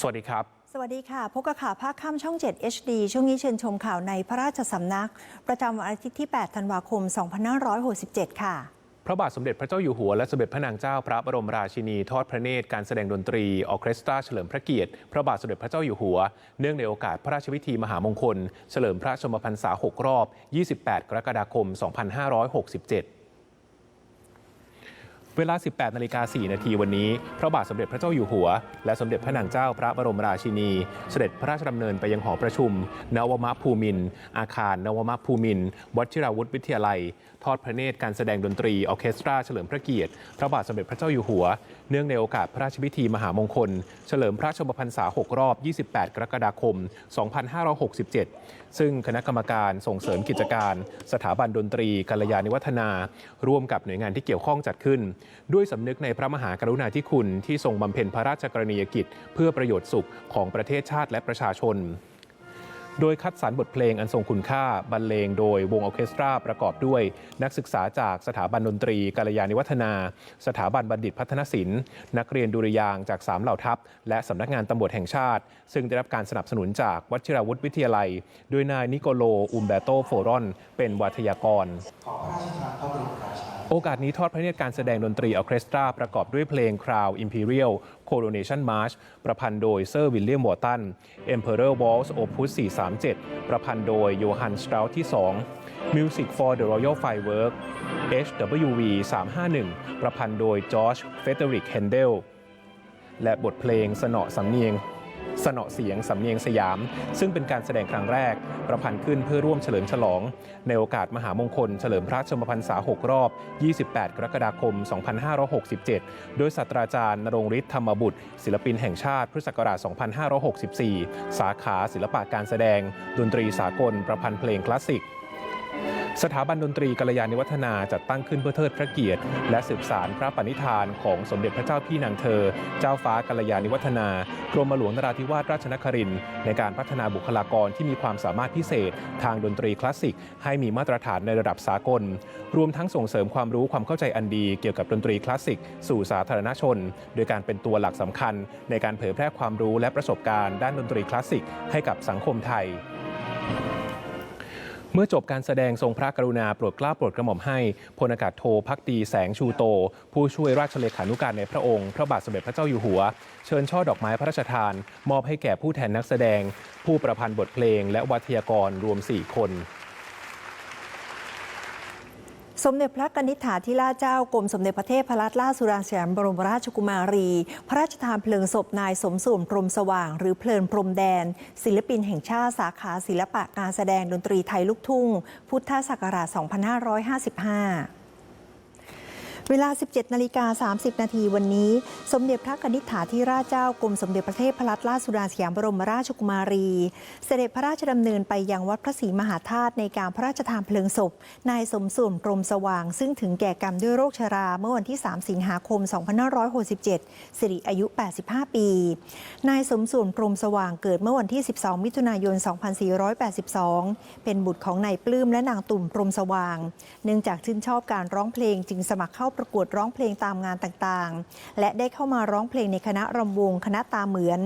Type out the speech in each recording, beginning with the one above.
สวัสดีครับ สวัสดีค่ะ พบกับข่าวภาคค่ำช่อง 7 HD ช่วงนี้เชิญชมข่าวในพระราชสำนัก ประจำวันอาทิตย์ที่ 8 ธันวาคม 2567 ค่ะพระบาทสมเด็จพระเจ้าอยู่หัวและสมเด็จพระนางเจ้าพระบรมราชินี ทอดพระเนตรการแสดงดนตรีออร์เคสตราเฉลิมพระเกียรติ พระบาทสมเด็จพระเจ้าอยู่หัว เนื่องในโอกาสพระราชพิธีมหามงคล เฉลิมพระชนมพรรษา 6 รอบ 28 กรกฎาคม 2567 เวลา 18 นาฬิกา 4 นาทีวันนี้ พระบาทสมเด็จพระเจ้าอยู่หัว และสมเด็จพระนางเจ้าพระบรมราชินี เสด็จพระราชดำเนินไปยังหอประชุม นวมภูมิน อาคาร นวมภูมินวัชิราวุธวิทยาลัย ทอดพระเนตรการแสดงดนตรีออเคสตราเฉลิมพระเกียรติ พระบาทสมเด็จพระเจ้าอยู่หัว เนื่องในโอกาสพระราชพิธีมหามงคล เฉลิมพระชนมพรรษา 6 รอบ 28 กรกฎาคม 2567 ซึ่งคณะกรรมการส่งเสริมกิจการ สถาบันดนตรีกัลยาณิวัฒนา ร่วมกับหน่วยงานที่เกี่ยวข้องจัดขึ้นด้วยสำนึกในพระมหากรุณาธิคุณที่ทรงบำเพ็ญพระราชกรณียกิจ เพื่อประโยชน์สุขของประเทศชาติและประชาชน โดยคัดสรรบทเพลงอันทรงคุณค่าบรรเลงโดยวงออเคสตราประกอบด้วย นักศึกษาจากสถาบันดนตรีกาลยาณิวัฒนา สถาบันบัณฑิตพัฒนศิลป์ นักเรียนดุริยางจาก3เหล่าทัพ และสำนักงานตำรวจแห่งชาติ ซึ่งได้รับการสนับสนุนจากวัชิราวุธวิทยาลัย โดยนายนิโกโลอุมเบโตโฟรอน เป็นวัทยากร โอกาสนี้ทอดพระเนตรการแสดงดนตรีออเคสตราประกอบด้วยเพลง Crown Imperial Coronation March ประพันธ์โดยเซอร์วิลเลียมวอร์ตัน Emperor Waltz Opus 437 ประพันธ์โดยโยฮันสตรา s ที่ 2 Music for the Royal Firework HWV 351 ประพันธ์โดยจอร์จเฟเดริกเฮนเดลและบทเพลงสนอสำเนียง สนอเสียงสำเนียงสยาม ซึ่งเป็นการแสดงครั้งแรก ประพันธ์ขึ้นเพื่อร่วมเฉลิมฉลอง ในโอกาสมหามงคล เฉลิมพระชนมพรรษา 6 รอบ 28 กรกฎาคม 2567 โดยศาสตราจารย์นรงฤทธิ์ธรรมบุตร ศิลปินแห่งชาติพุทธศักราช 2564 สาขาศิลปะการแสดง ดนตรีสากล ประพันธ์เพลงคลาสสิก สถาบันดนตรีกัลยาณิวัฒนาจัดตั้งขึ้นเพื่อเทิดพระเกียรติ และสืบสารพระปณิธานของสมเด็จพระเจ้าพี่นางเธอ เจ้าฟ้ากัลยาณิวัฒนากรมหลวงนราธิวาสราชนครินทร์ในการพัฒนาบุคลากรที่มีความสามารถพิเศษ ทางดนตรีคลาสสิก ให้มีมาตรฐานในระดับสากล รวมทั้งส่งเสริมความรู้ความเข้าใจอันดีเกี่ยวกับดนตรีคลาสสิก สู่สาธารณชน โดยการเป็นตัวหลักสำคัญ ในการเผยแพร่ความรู้และประสบการณ์ด้านดนตรีคลาสสิกให้กับสังคมไทย เมื่อจบการแสดงทรงพระกรุณาโปรดเกล้าโปรดกระหม่อมให้พลอากาศโทพักตีแสงชูโต ผู้ช่วยราชเลขานุการในพระองค์ พระบาทสมเด็จพระเจ้าอยู่หัว เชิญช่อดอกไม้พระราชทาน มอบให้แก่ผู้แทนนักแสดง ผู้ประพันธ์บทเพลง และวัทยากรรวม 4 คน สมเด็จพระกนิษฐาธิราชเจ้ากรมสมเด็จพระเทพรัตนราชสุดาสยามบรมราชกุมารี พระราชทานเพลิงศพนายสมสุนพรมสว่าง หรือเพลินพรมแดน ศิลปินแห่งชาติสาขาศิลปะการแสดงดนตรีไทยลูกทุ่ง พุทธศักราช 2555 เวลา 17 นาฬิกา 30 นาทีวันนี้ สมเด็จพระกนิษฐาธิราชเจ้ากรมสมเด็จพระเทพรัตนราชสุดาสยามบรมราชกุมารี เสด็จพระราชดำเนินไปยังวัดพระศรีมหาธาตุในการพระราชทานเพลิงศพ นายสมส่วนพรมสว่าง ซึ่งถึงแก่กรรมด้วยโรคชราเมื่อวันที่ 3 สิงหาคม 2567 สิริอายุ 85 ปี นายสมส่วนพรมสว่างเกิดเมื่อวันที่ 12 มิถุนายน 2482 เป็นบุตรของนายปลื้มและนางตุ่มพรมสว่าง เนื่องจากชื่นชอบการร้องเพลงจึงสมัครเข้าประกวดร้องเพลงตามงานต่างๆ และได้เข้ามาร้องเพลงในคณะรำวง คณะตาเหมือน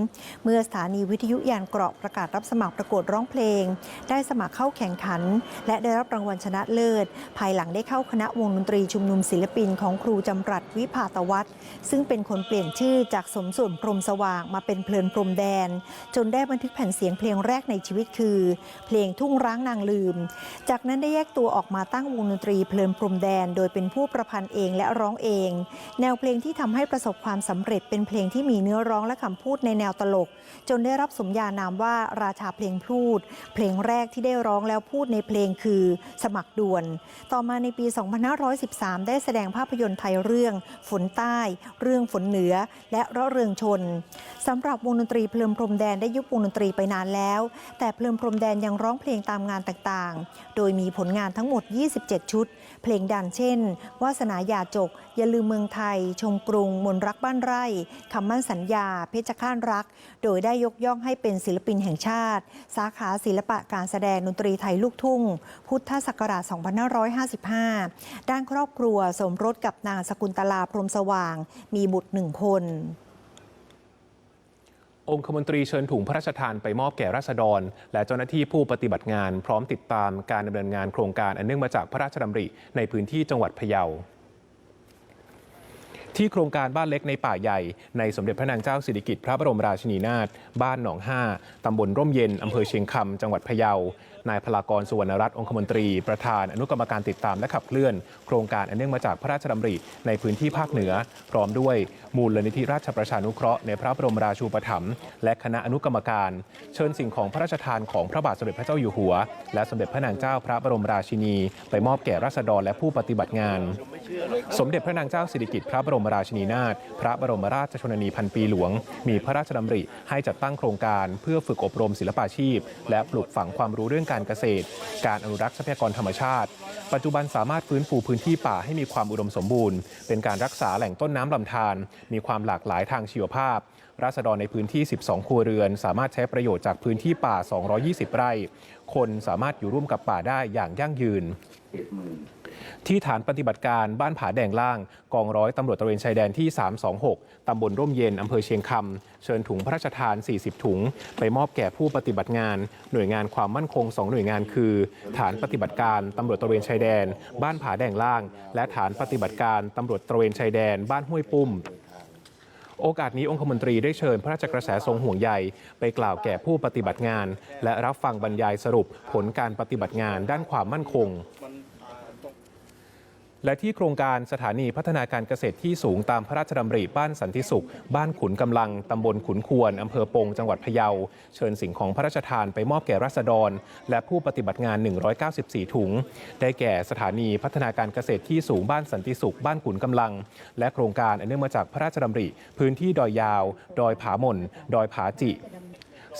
เมื่อสถานีวิทยุยานเกราะประกาศรับสมัครประกวดร้องเพลง ได้สมัครเข้าแข่งขัน และได้รับรางวัลชนะเลิศ ภายหลังได้เข้าคณะวงดนตรีชุมนุมศิลปินของครูจำรัดวิภาตวัฒน์ซึ่งเป็นคนเปลี่ยนชื่อจากสมส่วนพรหมสว่างมาเป็นเพลินพรหมแดน จนได้บันทึกแผ่นเสียงเพลงแรกในชีวิตคือ เพลงทุ่งร้างนางลืม จากนั้นได้แยกตัวออกมาตั้งวงดนตรีเพลินพรหมแดน โดยเป็นผู้ประพันธ์เองและร้องเอง แนวเพลงที่ทำให้ประสบความสำเร็จเป็นเพลงที่มีเนื้อร้องและคำพูดในแนวตลก จนได้รับสมญานามว่าราชาเพลงพูด เพลงแรกที่ได้ร้องแล้วพูดในเพลงคือ สมัครด่วน ต่อมาในปี 2513 ได้แสดงภาพยนตร์ไทยเรื่องฝนใต้ เรื่องฝนเหนือ และระเรืองชนสำหรับวงดนตรีเพลิมพรมแดนได้ยุบวงดนตรีไปนานแล้ว แต่เพลิมพรมแดนยังร้องเพลงตามงานต่างๆ โดยมีผลงานทั้งหมด 27 ชุด เพลงดังเช่นวาสนายาจก อย่าลืมเมืองไทย ชมกรุง มนรักบ้านไร่คำมั่นสัญญา เพชรข้านรัก โดยได้ยกย่องให้เป็นศิลปินแห่งชาติ สาขาศิลปะการแสดงดนตรีไทยลูกทุ่ง พุทธศักราช 2555 ด้านครอบครัวสมรสกับนางสกุลตลาพรมสว่าง มีบุตรหนึ่งคนองคมนตรีเชิญถุงพระราชทานไปมอบแก่ราษฎร และเจ้าหน้าที่ผู้ปฏิบัติงาน พร้อมติดตามการดำเนินงานโครงการอันเนื่องมาจากพระราชดำริในพื้นที่จังหวัดพะเยา ที่โครงการบ้านเล็กในป่าใหญ่ ในสมเด็จพระนางเจ้าสิริกิติ์พระบรมราชินีนาถบ้านหนองห้าตำบลร่มเย็นอำเภอเชียงคำจังหวัดพะเยา นายพลากรสุวรรณรัตน์องคมนตรี ประธานอนุกรรมการติดตามและขับเคลื่อน โครงการอันเนื่องมาจากพระราชดำริในพื้นที่ภาคเหนือ พร้อมด้วยมูลนิธิราชประชานุเคราะห์ในพระบรมราชูปถัมภ์และคณะอนุกรรมการ เชิญสิ่งของพระราชทานของพระบาทสมเด็จพระเจ้าอยู่หัว และสมเด็จพระนางเจ้าพระบรมราชินี ไปมอบแก่ราษฎรและผู้ปฏิบัติงาน สมเด็จพระนางเจ้าสิริกิติ์พระบรมราชินีนาถพระบรมราชชนนีพันปีหลวง มีพระราชดำริให้จัดตั้งโครงการ เพื่อฝึกอบรมศิลปาชีพ และปลูกฝังความรู้เรื่องการการเกษตร การอนุรักษ์ทรัพยากรธรรมชาติ ปัจจุบันสามารถฟื้นฟูพื้นที่ป่าให้มีความอุดมสมบูรณ์ เป็นการรักษาแหล่งต้นน้ำลำธารมีความหลากหลายทางชีวภาพ ราษฎรในพื้นที่ 12 ครัวเรือน สามารถใช้ประโยชน์จากพื้นที่ป่า 220 ไร่ คนสามารถอยู่ร่วมกับป่าได้อย่างยั่งยืน ที่ฐานปฏิบัติการบ้านผาแดงล่าง กองร้อยตำรวจตระเวนชายแดนที่ 326 ตำบลร่มเย็นอำเภอเชียงคำ เชิญถุงพระราชทาน 40 ถุง ไปมอบแก่ผู้ปฏิบัติงาน หน่วยงานความมั่นคง 2 หน่วยงานคือ ฐานปฏิบัติการตำรวจตระเวนชายแดน บ้านผาแดงล่าง และฐานปฏิบัติการตำรวจตระเวนชายแดน บ้านห้วยปุ้มโอกาสนี้องคมนตรีได้เชิญพระราชกระแสทรงห่วงใยไปกล่าวแก่ผู้ปฏิบัติงาน และรับฟังบรรยายสรุปผลการปฏิบัติงานด้านความมั่นคง และที่โครงการสถานีพัฒนาการเกษตรที่สูงตามพระราชดำริบ้านสันติสุข บ้านขุนกำลังตำบลขุนควรอำเภอปงจังหวัดพะเยา เชิญสิ่งของพระราชทานไปมอบแก่รัษฎร และผู้ปฏิบัติงาน 194 ถุง ได้แก่สถานีพัฒนาการเกษตรที่สูงบ้านสันติสุข บ้านขุนกำลัง และโครงการอันเนื่องมาจากพระราชดำริ พื้นที่ดอยยาว ดอยผาหม่นดอยผาจิ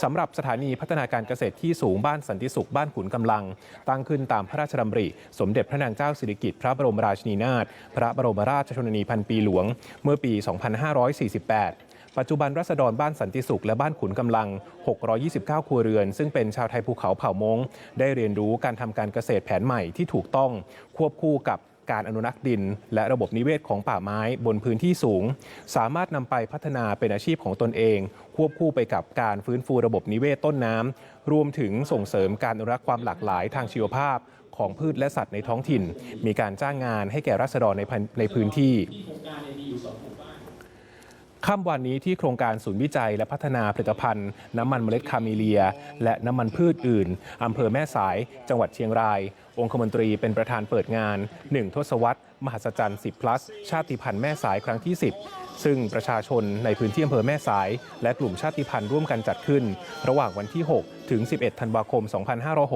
สำหรับสถานีพัฒนาการเกษตรที่สูงบ้านสันติสุขบ้านขุนกำลัง ตั้งขึ้นตามพระราชดำริ สมเด็จพระนางเจ้าสิริกิติ์พระบรมราชินีนาถพระบรมราชชนนีพันปีหลวง เมื่อปี 2548ปัจจุบันรัษฎรบ้านสันติสุขและบ้านขุนกำลัง 629 ครัวเรือน ซึ่งเป็นชาวไทยภูเขาเผ่ามง ได้เรียนรู้การทำการเกษตรแผนใหม่ที่ถูกต้องควบคู่กับ การอนุรักษ์ดิน และระบบนิเวศของป่าไม้บนพื้นที่สูง สามารถนำไปพัฒนาเป็นอาชีพของตนเอง ควบคู่ไปกับการฟื้นฟูระบบนิเวศต้นน้ำรวมถึงส่งเสริมการอนุรักษ์ความหลากหลายทางชีวภาพของพืชและสัตว์ในท้องถิ่น มีการจ้างงานให้แก่รัษฎรในในพื้นที่ ค่ำวันนี้ที่โครงการศูนย์วิจัยและพัฒนาผลิตภัณฑ์ น้ำมันเมล็ดคาเมเลีย และน้ำมันพืชอื่นอำเภอแม่สาย จังหวัดเชียงราย องคมนตรีเป็นประธานเปิดงาน 1 ทศวรรษมหัศจรรย์ 10 plus ชาติพันธุ์แม่สายครั้งที่ 10 ซึ่งประชาชนในพื้นที่อำเภอแม่สาย และกลุ่มชาติพันธุ์ร่วมกันจัดขึ้น ระหว่างวันที่ 6 ถึง 11 ธันวาคม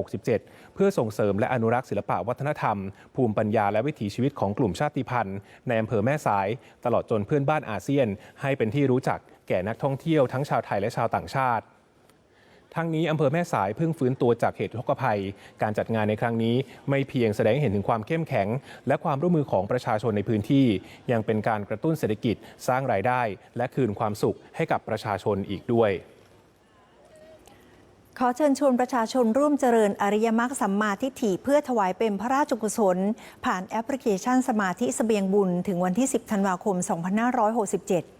2567 เพื่อส่งเสริมและอนุรักษ์ศิลปะวัฒนธรรม ภูมิปัญญาและวิถีชีวิตของกลุ่มชาติพันธุ์ในอำเภอแม่สาย ตลอดจนเพื่อนบ้านอาเซียน ให้เป็นที่รู้จักแก่นักท่องเที่ยวทั้งชาวไทยและชาวต่างชาติ ทั้งนี้อำเภอแม่สายเพิ่งฟื้นตัวจากเหตุอุทกภัย การจัดงานในครั้งนี้ไม่เพียงแสดงให้เห็นถึงความเข้มแข็ง และความร่วมมือของประชาชนในพื้นที่ ยังเป็นการกระตุ้นเศรษฐกิจสร้างรายได้ และคืนความสุขให้กับประชาชนอีกด้วยขอเชิญชวนประชาชนร่วมเจริญอริยมรรคสัมมาทิฏฐิเพื่อถวายเป็นพระราชกุศล ผ่านแอปพลิเคชันสมาธิสเสบียงบุญถึงวันที่ 10 ธันวาคม 2567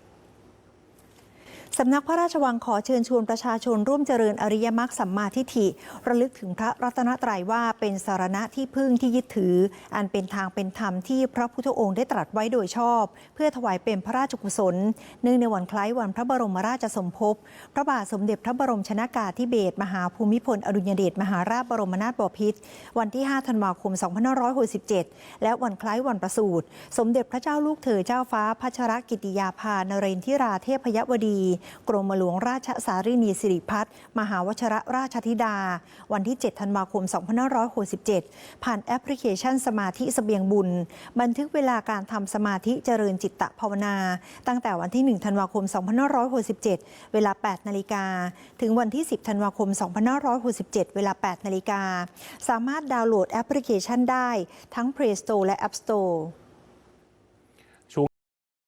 สำนักพระราชวังขอเชิญชวนประชาชนร่วมเจริญอริยมรรคสัมมาทิฏฐิ ระลึกถึงพระรัตนตรัยว่าเป็นสารณะที่พึ่งที่ยึดถือ อันเป็นทางเป็นธรรมที่พระพุทธองค์ได้ตรัสไว้โดยชอบ เพื่อถวายเป็นพระราชกุศล เนื่องในวันคล้ายวันพระบรมราชสมภพพระบาทสมเด็จพระบรมชนากาธิเบศรมหาภูมิพลอดุลยเดชมหาราชบรมนาถบพิตรวันที่ 5 ธันวาคม 2567 และวันคล้ายวันประสูติสมเด็จพระเจ้าลูกเธอเจ้าฟ้าพัชรกิติยาภานเรนทิราเทพยวดีกรมหลวงราชสารินีสิริพัฒน์มหาวชรราชธิดา วันที่ 7 ธันวาคม 2567 ผ่านแอปพลิเคชันสมาธิเสบียงบุญ บันทึกเวลาการทำสมาธิเจริญจิตตภาวนา ตั้งแต่วันที่ 1 ธันวาคม 2567 เวลา 8 นาฬิกา ถึงวันที่ 10 ธันวาคม 2567 เวลา 8 นาฬิกา สามารถดาวน์โหลดแอปพลิเคชันได้ทั้ง Play Store และ App Store